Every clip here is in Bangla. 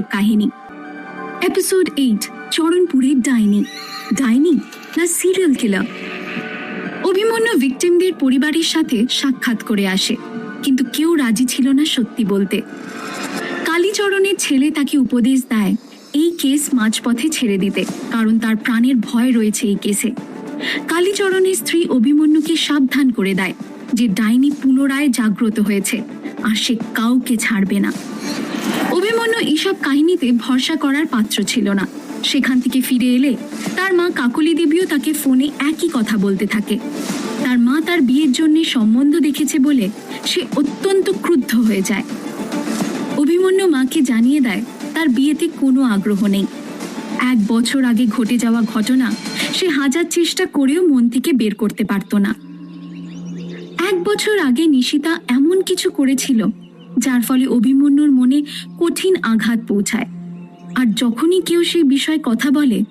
রৌমহর্ষক কাহিনী। এপিসোড এইট চরণপুরের ডাইনি। ডাইনি না সিরিয়াল কিলার অভিমন্যু ভিকটিমদের পরিবারের সাথে সাক্ষাৎ করে আসে, কিন্তু কেউ রাজি ছিল না সত্যি বলতে। কালীচরণের ছেলে তাকে উপদেশ দেয়, এই কেস মাঝপথে ছেড়ে দিতে, কারণ তার প্রাণের ভয় রয়েছে এই কেসে। কালীচরণের স্ত্রী অভিমন্যুকে সাবধান করে দেয় যে ডাইনি পুনরায় জাগ্রত হয়েছে, আর সে কাউকে ছাড়বে না। অভিমন্যু এইসব কাহিনীতে ভরসা করার পাত্র ছিল না। সেখান থেকে ফিরে এলে তার মা কাকলি দেবীও তাকে ফোনে একই কথা বলতে থাকে। তার মা তার বিয়ের জন্য সম্বন্ধ দেখেছে বলে সে অত্যন্ত ক্রুদ্ধ হয়ে যায়। অভিমন্যু মাকে জানিয়ে দেয়, তার বিয়েতে কোনো আগ্রহ নেই। এক বছর আগে ঘটে যাওয়া ঘটনা সে হাজার চেষ্টা করেও মন থেকে বের করতে পারত না। এক বছর আগে নিশিতা এমন কিছু করেছিল যার ফলে অভিমন্যুর মনে কঠিন আঘাত পৌঁছায়। আর যখনই কেউ সেই বিষয়ে কথা বলে,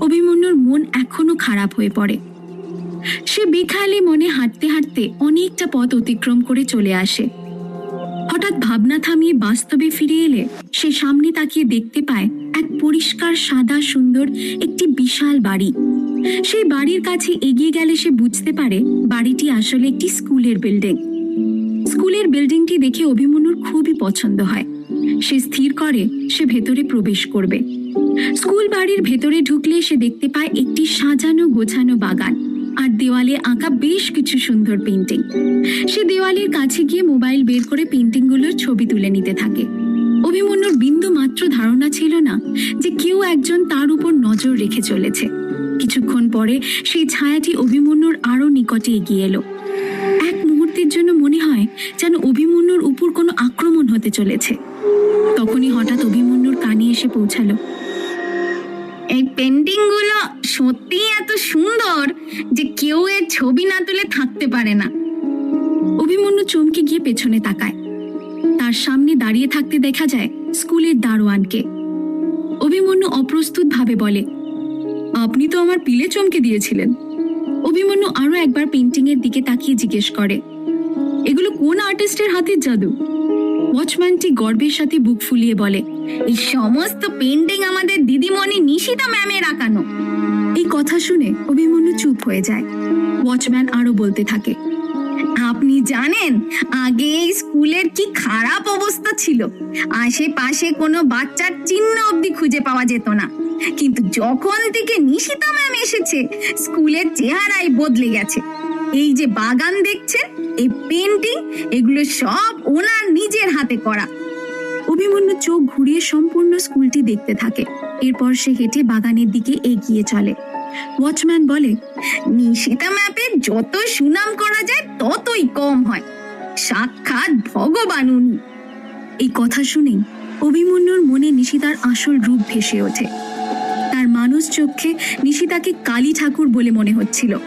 অভিমন্যুর মন এখনও খারাপ হয়ে পড়ে। সে বেখায়ালি মনে হাঁটতে হাঁটতে অনেকটা পথ অতিক্রম করে চলে আসে। হঠাৎ ভাবনা থামিয়ে বাস্তবে ফিরে এলে সে সামনে তাকিয়ে দেখতে পায় এক পরিষ্কার, সাদা, সুন্দর একটি বিশাল বাড়ি। সেই বাড়ির কাছে এগিয়ে গেলে সে বুঝতে পারে বাড়িটি আসলে একটি স্কুলের বিল্ডিং। স্কুলের বিল্ডিংটি দেখে অভিমন্যুর খুবই পছন্দ হয়। সে স্থির করে, সে ভেতরে প্রবেশ করবে। স্কুল বাড়ির ভেতরে ঢুকলে সে দেখতে পায় একটি সাজানো গোছানো বাগান আর দেওয়ালে আঁকা বেশ কিছু সুন্দর পেন্টিং সে দেওয়ালের কাছে গিয়ে মোবাইল বের করে পেন্টিংগুলোর ছবি তুলে নিতে থাকে। অভিমন্যুর বিন্দু মাত্র ধারণা ছিল না যে কেউ একজন তার উপর নজর রেখে চলেছে। কিছুক্ষণ পরে সেই ছায়াটি অভিমন্যুর আরও নিকটে এগিয়ে এলো। জন্য মনে হয় যেন অভিমন্যুর উপর কোনো আক্রমণ হতে চলেছে। তখনই হঠাৎ অভিমন্যুর কানে এসে পৌঁছালো। এই পেন্টিংগুলো সত্যি এত সুন্দর যে কেউ এর ছবি না তুলে থাকতে পারে না। অভিমন্যু চমকে গিয়ে পেছনে তাকায়। তার সামনে দাঁড়িয়ে থাকতে দেখা যায় স্কুলের দারোয়ানকে। অভিমন্যু অপ্রস্তুত ভাবে বলে আপনি তো আমার পিলে চমকে দিয়েছিলেন। অভিমন্যু আরও একবার পেন্টিং এর দিকে তাকিয়ে জিজ্ঞেস করে এগুলো কোন আর্টিস্টের হাতের জাদু? ওয়াচম্যানটি গর্বের সাথে বুক ফুলিয়ে বলে, এই সমস্ত পেন্টিং আমাদের দিদিমণি নিশিতা ম্যামের আঁকানো। এই কথা শুনে অভিমন্যু চুপ হয়ে যায়। ওয়াচম্যান আরও বলতে থাকে, আপনি জানেন, আগে এই স্কুলের কি খারাপ অবস্থা ছিল? আশেপাশে কোনো বাচ্চার চিহ্ন অবধি খুঁজে পাওয়া যেত না। কিন্তু যখন থেকে নিশিতা ম্যাম এসেছে, স্কুলের চেহারাই বদলে গেছে। এই যে বাগান দেখছেন এই পেন্টিং এগুলো সব ওনার নিজের হাতে করা। অভিমন্যু চোখ ঘুরিয়ে সম্পূর্ণ স্কুলটি দেখতে থাকে। এরপর সে হেঁটে বাগানের দিকে এগিয়ে চলে। ওয়াচম্যান বলে, নিশিতা ম্যাপে যত সুনাম করা যায় ততই কম হয়। সাক্ষাৎ ভগবান উনি। এই কথা শুনেই অভিমন্যুর মনে নিশিতার আসল রূপ ভেসে ওঠে। তার মানুষ চোখে নিশিতাকে কালী ঠাকুর বলে মনে হচ্ছিল।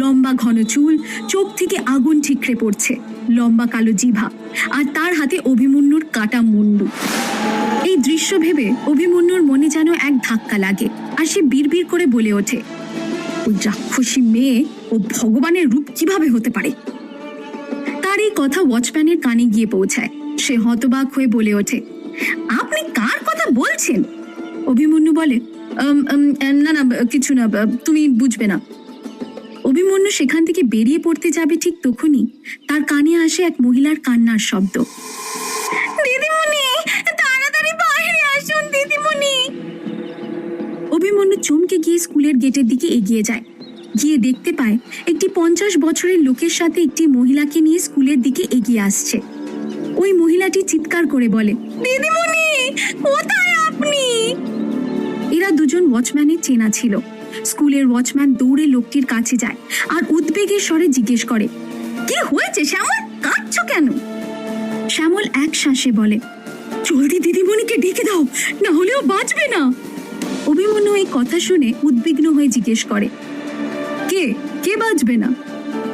লম্বা ঘন চুল চোখ থেকে আগুন ঠিকরে পড়ছে লম্বা কালো জিভা আর তার হাতে অভিমন্যুর কাটা মুন্ডু। এই দৃশ্য ভেবে অভিমন্যুর মনে যেন এক ধাক্কা লাগে আর সে বিড়বিড় করে বলে ওঠে ওই রাক্ষসী মেয়ে ও ভগবানের রূপ কীভাবে হতে পারে? তার এই কথা ওয়াচম্যানের কানে গিয়ে পৌঁছায়। সে হতবাক হয়ে বলে ওঠে আপনি কার কথা বলছেন? অভিমন্যু বলে "উম, উম, না না কিছু না তুমি বুঝবে না। অভিমন্যু সেখান থেকে বেরিয়ে পড়তে যাবে ঠিক তখনই তার কানে আসে এক মহিলার কান্নার শব্দ। দিদিমণি, তাড়াতাড়ি বাইরে আসুন দিদিমণি। অভিমন্যু চমকে গিয়ে স্কুলের গেটের দিকে এগিয়ে যায়। গিয়ে দেখতে পায় একটি পঞ্চাশ বছরের লোকের সাথে একটি মহিলাকে নিয়ে স্কুলের দিকে এগিয়ে আসছে। ওই মহিলাটি চিৎকার করে বলে, দিদিমণি, কোথায় আপনি? এরা দুজন ওয়াচম্যানের চেনা ছিল। স্কুলের ওয়াচম্যান দৌড়ে লোকটির কাছে যায় আর উদ্বেগের স্বরে জিজ্ঞেস করে, কি হয়েছে শ্যামল? কাঁদছো কেন? শ্যামল এক শ্বাসে বলে, জলদি দিদিমণিকে ডেকে দাও, না হলেও বাঁচবে না। অভিমন্যু এই কথা শুনে উদ্বিগ্ন হয়ে জিজ্ঞেস করে, কে? কে বাঁচবে না?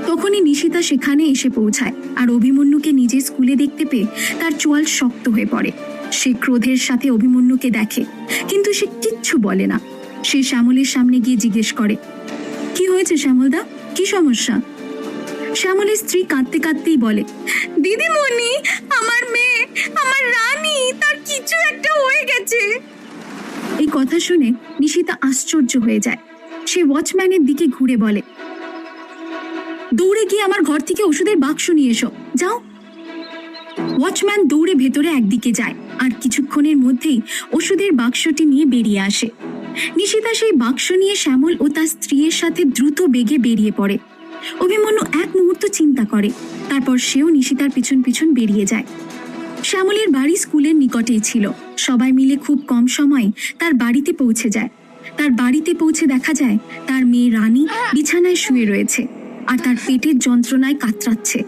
তখনই নিশিতা সেখানে এসে পৌঁছায় আর অভিমন্যুকে নিজের স্কুলে দেখতে পেয়ে তার চোয়াল শক্ত হয়ে পড়ে। সে ক্রোধের সাথে অভিমন্যুকে দেখে, কিন্তু সে কিচ্ছু বলে না। সে শ্যামলের সামনে গিয়ে জিজ্ঞেস করে, কি হয়েছে শ্যামলদা? কি সমস্যা? শ্যামলের স্ত্রী কাঁদতে কাঁদতেই বলে, দিদিমণি, আমার মেয়ে, আমার রানী, তার কিছু একটা হয়ে গেছে। এই কথা শুনে নিশিতা আশ্চর্য হয়ে যায়। সে ওয়াচম্যানের দিকে ঘুরে বলে দৌড়ে গিয়ে আমার ঘর থেকে ওষুধের বাক্স নিয়ে এসো, যাও। ওয়াচম্যান দৌড়ে ভেতরে একদিকে যায়, আর কিছুক্ষণের মধ্যেই ওষুধের বাক্সটি নিয়ে বেরিয়ে আসে। নিশিতা সেই বাক্স নিয়ে শ্যামল ও তার স্ত্রীর সাথে দ্রুত বেগে বেরিয়ে পড়ে। অভিমন্যু এক মুহূর্ত চিন্তা করে, তারপর সেও নিশিতার পিছন পিছন বেরিয়ে যায়। শ্যামলের বাড়ি স্কুলের নিকটেই ছিল। সবাই মিলে খুব কম সময় তার বাড়িতে পৌঁছে যায়। তার বাড়িতে পৌঁছে দেখা যায়, তার মেয়ে রানী বিছানায় শুয়ে রয়েছে আর তার পেটের যন্ত্রণায় কাতরাচ্ছে।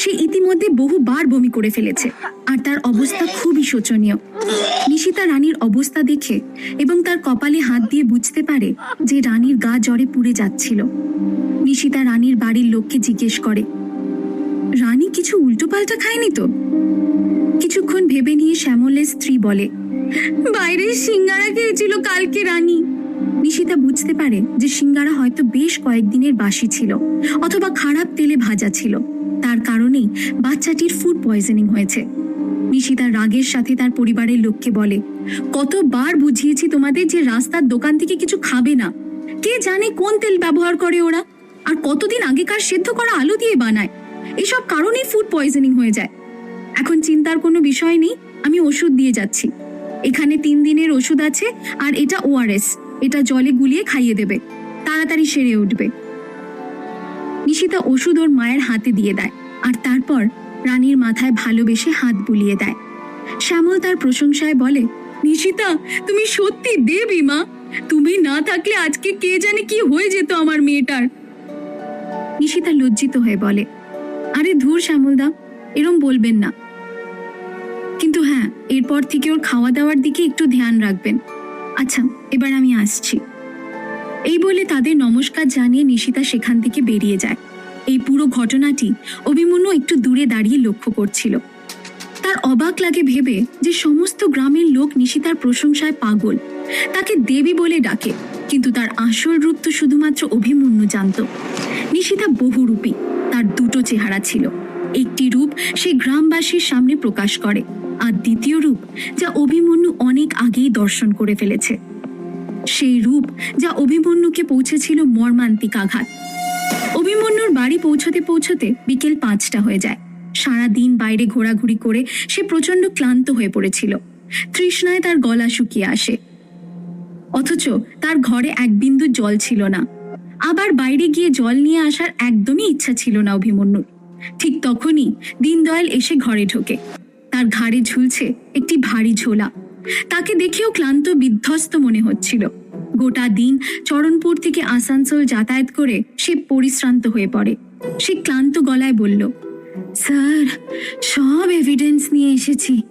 সে ইতিমধ্যে বহুবার বমি করে ফেলেছে। আর তার অবস্থা খুবই শোচনীয়। নিশিতা রানীর অবস্থা দেখে এবং তার কপালে হাত দিয়ে বুঝতে পারে যে রানীর গা জ্বরে পুড়ে যাচ্ছিল। নিশিতা রানীর বাড়ির লোককে জিজ্ঞেস করে, রানী কিছু উল্টোপাল্টা খায়নি তো? কিছুক্ষণ ভেবে নিয়ে শ্যামলের স্ত্রী বলে বাইরে সিঙ্গারা খেয়েছিল কালকে রানী। নিশিতা বুঝতে পারে যে সিঙ্গারা হয়তো বেশ কয়েকদিনের বাসি ছিল, অথবা খারাপ তেলে ভাজা ছিল। তার কারণেই বাচ্চাটির ফুড পয়জনিং হয়েছে। নিশিতা রাগের সাথে তার পরিবারের লোককে বলে, কতবার বুঝিয়েছি তোমাদের যে রাস্তার দোকান থেকে কিছু খাবে না। কে জানে কোন তেল ব্যবহার করে ওরা? আর কতদিন আগেকার সেদ্ধ করা আলু দিয়ে বানায়? এসব কারণেই ফুড পয়জনিং হয়ে যায়। এখন চিন্তার কোনো বিষয় নেই, আমি ওষুধ দিয়ে যাচ্ছি। এখানে তিন দিনের ওষুধ আছে, আর এটা ওআরএস এটা জলে গুলিয়ে খাইয়ে দেবে। তাড়াতাড়ি সেরে উঠবে। নিশিতা ওষুধ ওর মায়ের হাতে দিয়ে দেয় আর তারপর রানীর মাথায় ভালোবেসে হাত বুলিয়ে দেয়। শ্যামল তার প্রশংসায় বলে, নিশিতা, তুমি সত্যি দেবী মা। তুমি না থাকলে আজকে কে জানে কি হয়ে যেত আমার মেয়েটার? নিশিতা লজ্জিত হয়ে বলে, আরে ধুর শ্যামলদা, এরম বলবেন না। কিন্তু হ্যাঁ এরপর থেকে ওর খাওয়া দাওয়ার দিকে একটু ধ্যান রাখবেন। আচ্ছা এবার আমি আসছি। এই বলে তাদের নমস্কার জানিয়ে নিশিতা সেখান থেকে বেরিয়ে যায়। এই পুরো ঘটনাটি অভিমন্যু একটু দূরে দাঁড়িয়ে লক্ষ্য করছিল। তার অবাক লাগে ভেবে যে সমস্ত গ্রামের লোক নিশিতার প্রশংসায় পাগল। তাকে দেবী বলে ডাকে, কিন্তু তার আসল রূপ তো শুধুমাত্র অভিমন্যু জানত। নিশিতা বহুরূপী, তার দুটো চেহারা ছিল। একটি রূপ সে গ্রামবাসীর সামনে প্রকাশ করে, আর দ্বিতীয় রূপ যা অভিমন্যু অনেক আগেই দর্শন করে ফেলেছে। সেই রূপ যা অভিমন্যুকে পৌঁছেছিল মর্মান্তিক আঘাত। অভিমন্যুর বাড়ি পৌঁছতে পৌঁছতে বিকেল পাঁচটা হয়ে যায়। সারা দিন বাইরে ঘোরাঘুরি করে সে প্রচণ্ড ক্লান্ত হয়ে পড়েছিল। তৃষ্ণায় তার গলা শুকিয়ে আসে। অথচ তার ঘরে এক বিন্দু জল ছিল না। আবার বাইরে গিয়ে জল নিয়ে আসার একদমই ইচ্ছা ছিল না অভিমন্যুর। ঠিক তখনই দিনদয়াল এসে ঘরে ঢোকে। তার ঘাড়ে ঝুলছে একটি ভারী ঝোলা। তাকে দেখেও ক্লান্ত, বিধ্বস্ত মনে হচ্ছিল। গোটা দিন চরণপুর থেকে আসানসোল যাতায়াত করে সে পরিশ্রান্ত হয়ে পড়ে। সে ক্লান্ত গলায় বলল, স্যার, সব এভিডেন্স নিয়ে এসেছি।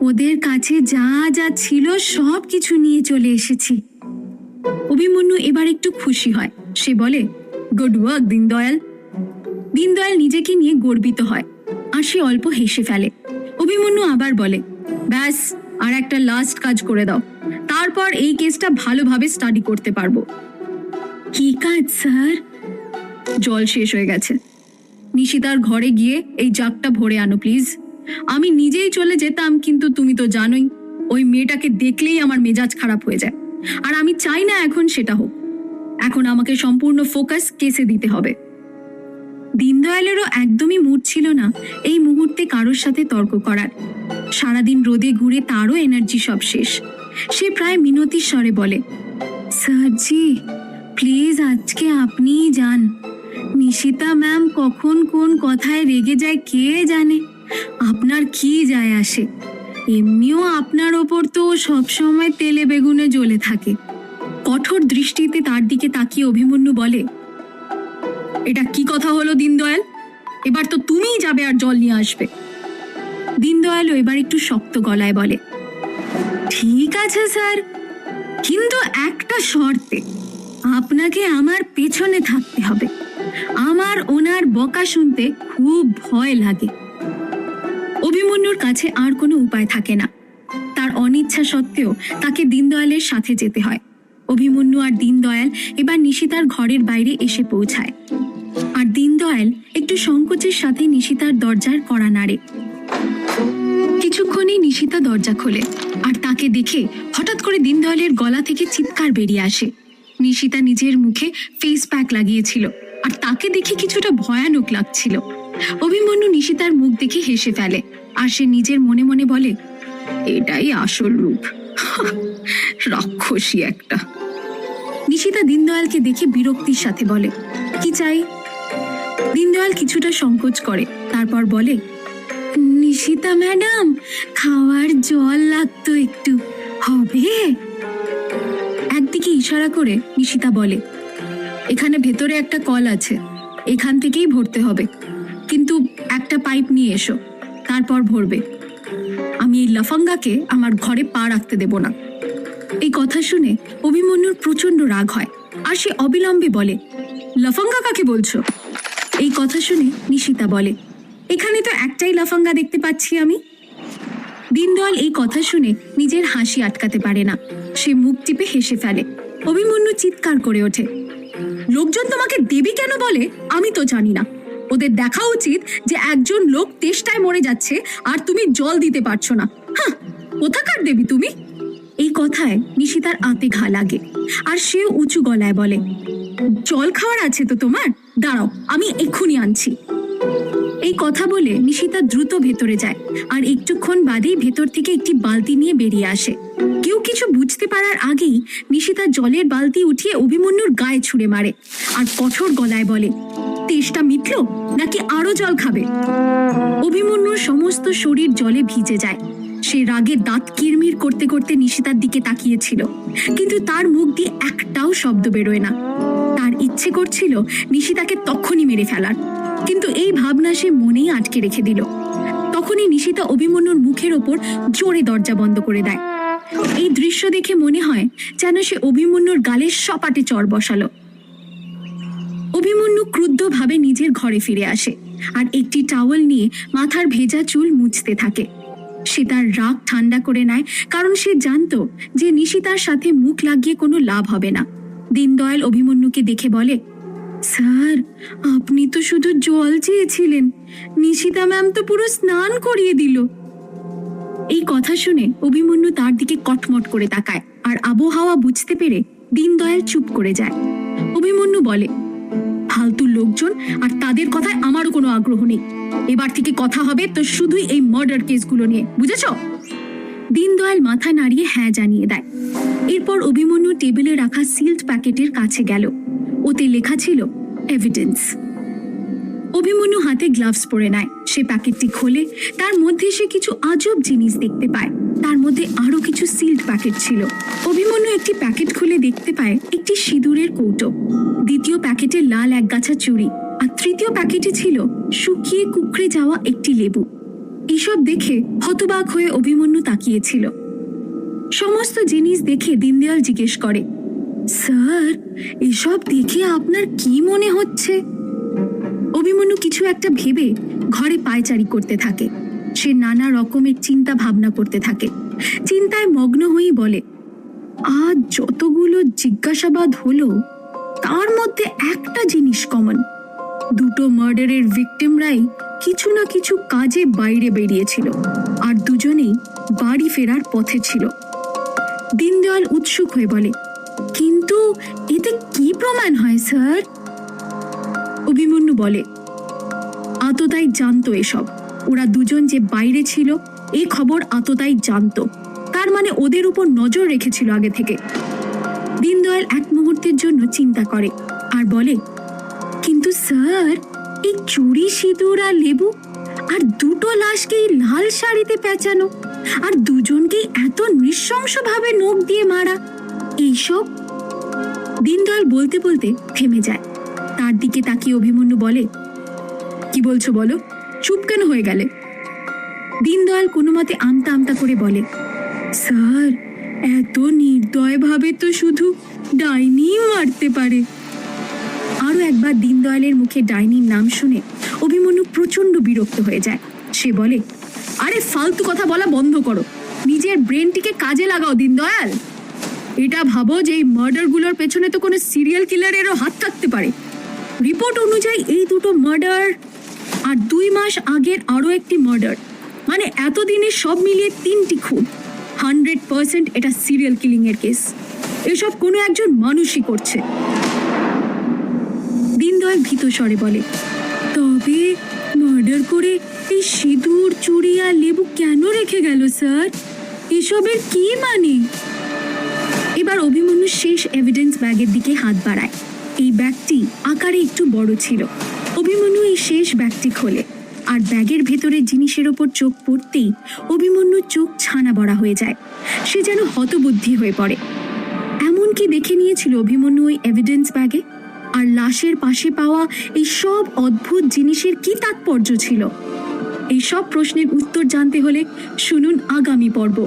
ওদের কাছে যা যা ছিল সব কিছু নিয়ে চলে এসেছি। অভিমন্যু এবার একটু খুশি হয়। সে বলে গুড ওয়ার্ক দীনদয়াল। দীনদয়াল নিজেকে নিয়ে গর্বিত হয়। আর সে অল্প হেসে ফেলে। অভিমন্যু আবার বলে, ব্যাস আর একটা লাস্ট কাজ করে দাও। তারপর এই কেসটা ভালোভাবে স্টাডি করতে পারব। কি কাজ স্যার জল শেষ হয়ে গেছে। নিশিতার ঘরে গিয়ে এই জাগটা ভরে আনো প্লিজ আমি নিজেই চলে যেতাম, কিন্তু তুমি তো জানোই, ওই মেয়েটাকে দেখলেই আমার মেজাজ খারাপ হয়ে যায়। আর আমি চাই না এখন সেটা হোক। এখন আমাকে সম্পূর্ণ ফোকাস কেসে দিতে হবে। দীনদয়ালেরও একদমই মুড ছিল না এই মুহূর্তে কারোর সাথে তর্ক করার। সারাদিন রোদে ঘুরে তারও এনার্জি সব শেষ। সে প্রায় মিনতির স্বরে বলে স্যারজি প্লিজ আজকে আপনিই যান। নিশিতা ম্যাম কখন কোন কথায় রেগে যায় কে জানে? আপনার কি যায় আসে? এমনিও আপনার ওপর তো সবসময় তেলে বেগুনে জ্বলে থাকে। কঠোর দৃষ্টিতে তার দিকে তাকিয়ে অভিমন্যু বলে, এটা কি কথা হলো দীনদয়াল? এবার তো তুমিই যাবে আর জল নিয়ে আসবে। দীনদয়ালও এবার একটু শক্ত গলায় বলে, ঠিক আছে, স্যার। কিন্তু একটা শর্তে, আপনাকে আমার পেছনে থাকতে হবে। আমার ওনার বকা শুনতে খুব ভয় লাগে। অভিমন্যুর কাছে আর কোনো উপায় থাকে না। তার অনিচ্ছা সত্ত্বেও তাকে দীনদয়ালের সাথে যেতে হয়। অভিমন্যু আর দীনদয়াল এবার নিশিতার ঘরের বাইরে এসে পৌঁছায়। আর দীনদয়াল একটু সংকোচের সাথে নিশিতার দরজার কড়া নাড়ে। কিছুক্ষণেই নিশিতা দরজা খোলে আর তাকে দেখে হঠাৎ করে দীনদয়ালের গলা থেকে চিৎকার বেরিয়ে আসে। নিশিতা নিজের মুখে ফেস প্যাক লাগিয়েছিল আর তাকে দেখে কিছুটা ভয়ানক লাগছিল। অভিমন্যু নিশিতার মুখ দেখে হেসে ফেলে আর সে নিজের মনে মনে বলে, এটাই আসল রূপ। রাক্ষসী একটা। নিশিতা দীনদয়ালকে দেখে বিরক্তির সাথে বলে, কি চাই? দীনদয়াল কিছুটা সংকোচ করে, তারপর বলে নিশিতা ম্যাডাম, খাওয়ার জল লাগতো একটু। হবে? একদিকে ইশারা করে নিশিতা বলে, এখানে ভেতরে একটা কল আছে, এখান থেকেই ভরতে হবে। কিন্তু একটা পাইপ নিয়ে এসো, তারপর ভরবে। আমি এই লাফাঙ্গাকে আমার ঘরে পা রাখতে দেব না। এই কথা শুনে অভিমন্যুর প্রচণ্ড রাগ হয়, আর সে অবিলম্বে বলে, লাফাঙ্গা কাকে বলছো? এই কথা শুনে নিশিতা বলে এখানে তো একটাই লাফাঙ্গা দেখতে পাচ্ছি আমি। দীনদয়াল এই কথা শুনে নিজের হাসি আটকাতে পারে না। সে মুখ টিপে হেসে ফেলে। অভিমন্যু চিৎকার করে ওঠে। লোকজন তোমাকে দেবী কেন বলে? আমি তো জানি না। ওদের দেখা উচিত যে একজন লোক তেষ্টায় মরে যাচ্ছে আর তুমি জল দিতে পারছ না। হ্যাঁ কোথাকার দেবী তুমি? এই কথায় নিশিতার আতে ঘা লাগে আর সে উঁচু গলায় বলে, জল খাওয়ার আছে তো তোমার? দাঁড়াও, আমি এক্ষুনি আনছি। এই কথা বলে নিশিতা দ্রুত ভেতরে যায় আর একটুক্ষণ বাদেই ভেতর থেকে একটি বালতি নিয়ে বেরিয়ে আসে। কেউ কিছু বুঝতে পারার আগেই নিশিতা জলের বালতি উঠিয়ে অভিমন্যুর গায়ে ছুঁড়ে মারে আর কঠোর গলায় বলে, তেষ্টা মিটল নাকি আরও জল খাবে? অভিমন্যুর সমস্ত শরীর জলে ভিজে যায়। সে রাগে দাঁত কিরমির করতে করতে নিশিতার দিকে তাকিয়েছিল, কিন্তু তার মুখ দিয়ে একটাও শব্দ বেরোয় না। তার ইচ্ছে করছিল নিশিতাকে তখনই মেরে ফেলার। কিন্তু এই ভাবনা সে মনেই আটকে রেখে দিল। তখনই নিশিতা অভিমন্যুর মুখের ওপর জোরে দরজা বন্ধ করে দেয়। এই দৃশ্য দেখে মনে হয় যেন সে অভিমন্যুর গালের সপাটে চর বসালো। অভিমন্যু ক্রুদ্ধভাবে নিজের ঘরে ফিরে আসে আর একটি টাওয়েল নিয়ে মাথার ভেজা চুল মুছতে থাকে। সে তার রাগ ঠান্ডা করে নেয় কারণ সে জানতো যে নিশিতার সাথে মুখ লাগিয়ে কোনো লাভ হবে না। দীনদয়াল অভিমন্যুকে দেখে বলে স্যার, আপনি তো শুধু জল চেয়েছিলেন। নিশিতা ম্যাম তো পুরো স্নান করিয়ে দিল। এই কথা শুনে অভিমন্যু তার দিকে কটমট করে তাকায়, আর আবহাওয়া বুঝতে পেরে দীনদয়াল চুপ করে যায়। অভিমন্যু বলে, ফালতু লোকজন, আর তাদের কথায় আমারও কোনো আগ্রহ নেই। এবার থেকে কথা হবে তো শুধুই এই মার্ডার কেসগুলো নিয়ে, বুঝেছ? দীনদয়াল মাথা নাড়িয়ে হ্যাঁ জানিয়ে দেয়। এরপর অভিমন্যু টেবিলে রাখা সিল্ড প্যাকেটের কাছে গেল। ওতে লেখা ছিল এভিডেন্স অভিমন্যু হাতে গ্লাভস পরে নেয়। সে প্যাকেটটি খোলে। তার মধ্যে সে কিছু আজব জিনিস দেখতে পায়। তার মধ্যে আরও কিছু সিল্ড প্যাকেট ছিল। অভিমন্যু একটি প্যাকেট খুলে দেখতে পায়, একটি সিঁদুরের কৌটো। দ্বিতীয় প্যাকেটে লাল একগাছা চুড়ি। আর তৃতীয় প্যাকেটে ছিল শুকিয়ে কুকড়ে যাওয়া একটি লেবু। এসব দেখে হতবাক হয়ে অভিমন্যু তাকিয়েছিল। সমস্ত জিনিস দেখে দীনদয়াল জিজ্ঞেস করে স্যার, এসব দেখে আপনার কি মনে হচ্ছে? অভিমন্যু কিছু একটা ভেবে ঘরে পায়চারি করতে থাকে। সে নানা রকমের চিন্তা ভাবনা করতে থাকে। চিন্তায় মগ্ন হয়েই বলে, আজ যতগুলো জিজ্ঞাসাবাদ হলো, তার মধ্যে একটা জিনিস কমন দুটো মার্ডারের ভিকটিমরাই কিছু না কিছু কাজে বাইরে বেরিয়েছিল আর দুজনেই বাড়ি ফেরার পথে ছিল। দিনদয়াল উৎসুক হয়ে বলে কিন্তু এতে কি প্রমাণ হয়, স্যার? অভিমন্যু বলে, আততাই জানতো এসব। ওরা দুজন যে বাইরে ছিল এই খবর আততাই জানতো। তার মানে ওদের উপর নজর রেখেছিল আগে থেকে। দীনদয়াল এক মুহূর্তের জন্য চিন্তা করে আর বলে, কিন্তু স্যার, এই চুরি, সিঁদুর আর লেবু আর দুটো লাশকেই লাল শাড়িতে পেঁচানো আর দুজনকেই এত নৃশংসভাবে নখ দিয়ে মারা, এইসব দীনদয়াল বলতে বলতে থেমে যায়। তার দিকে তাকিয়ে অভিমন্যু বলে, কি বলছো বলো? চুপ কেন হয়ে গেলে? দিনদয়াল কোনো মতে আমতা আমতা করে বলে, স্যার, এত নির্দয়ভাবে তো শুধু ডাইনিই মারতে পারে। আরও একবার দিনদয়ালের মুখে ডাইনির নাম শুনে অভিমন্যু প্রচণ্ড বিরক্ত হয়ে যায়। সে বলে, আরে, ফালতু কথা বলা বন্ধ করো। নিজের ব্রেনটিকে কাজে লাগাও দীনদয়াল। এটা ভাবো যে এই মার্ডারগুলোর পেছনে তো কোনো সিরিয়াল কিলারেরও হাত থাকতে পারে। রিপোর্ট অনুযায়ী এই দুটো মার্ডার আর দুই মাস আগের আরও একটি মার্ডার মানে এতদিনে সব মিলিয়ে তিনটি খুন। হান্ড্রেড পার্সেন্ট এটা সিরিয়াল কিলিং এর কেস এসব কোনো একজন মানুষই করছে। দিনদয়াল ভীত স্বরে বলে, তবে মার্ডার করে এই সিঁদুর, চুড়ি আর লেবু কেন রেখে গেল স্যার এসবের কি মানে? এবার অভিমন্যু শেষ এভিডেন্স ব্যাগের দিকে হাত বাড়ায়। এই ব্যাগটি আকারে একটু বড় ছিল। অভিমন্যু এই শেষ ব্যাগটি খোলে। আর ব্যাগের ভেতরে জিনিসের ওপর চোখ পড়তেই অভিমন্যুর চোখ ছানা বড়া হয়ে যায়। সে যেন হতবুদ্ধি হয়ে পড়ে। এমনকি দেখে নিয়েছিল অভিমন্যু ওই এভিডেন্স ব্যাগে আর লাশের পাশে পাওয়া এই সব অদ্ভুত জিনিসের কি তাৎপর্য ছিল? এই সব প্রশ্নের উত্তর জানতে হলে শুনুন আগামী পর্ব।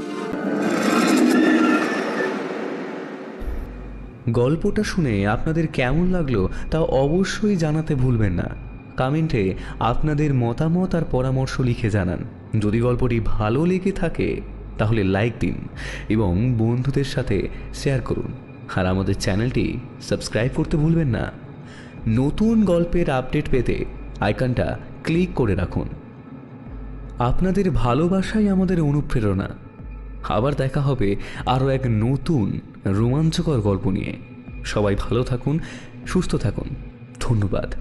গল্পটা শুনে আপনাদের কেমন লাগল তা অবশ্যই জানাতে ভুলবেন না। কমেন্টে আপনাদের মতামত আর পরামর্শ লিখে জানান। যদি গল্পটি ভালো লেগে থাকে, তাহলে লাইক দিন এবং বন্ধুদের সাথে শেয়ার করুন। আর আমাদের চ্যানেলটি সাবস্ক্রাইব করতে ভুলবেন না। নতুন গল্পের আপডেট পেতে আইকনটা ক্লিক করে রাখুন। আপনাদের ভালোবাসাই আমাদের অনুপ্রেরণা। আবার দেখা হবে আরও এক নতুন রোমাঞ্চকর গল্প নিয়ে। সবাই ভালো থাকুন সুস্থ থাকুন। ধন্যবাদ।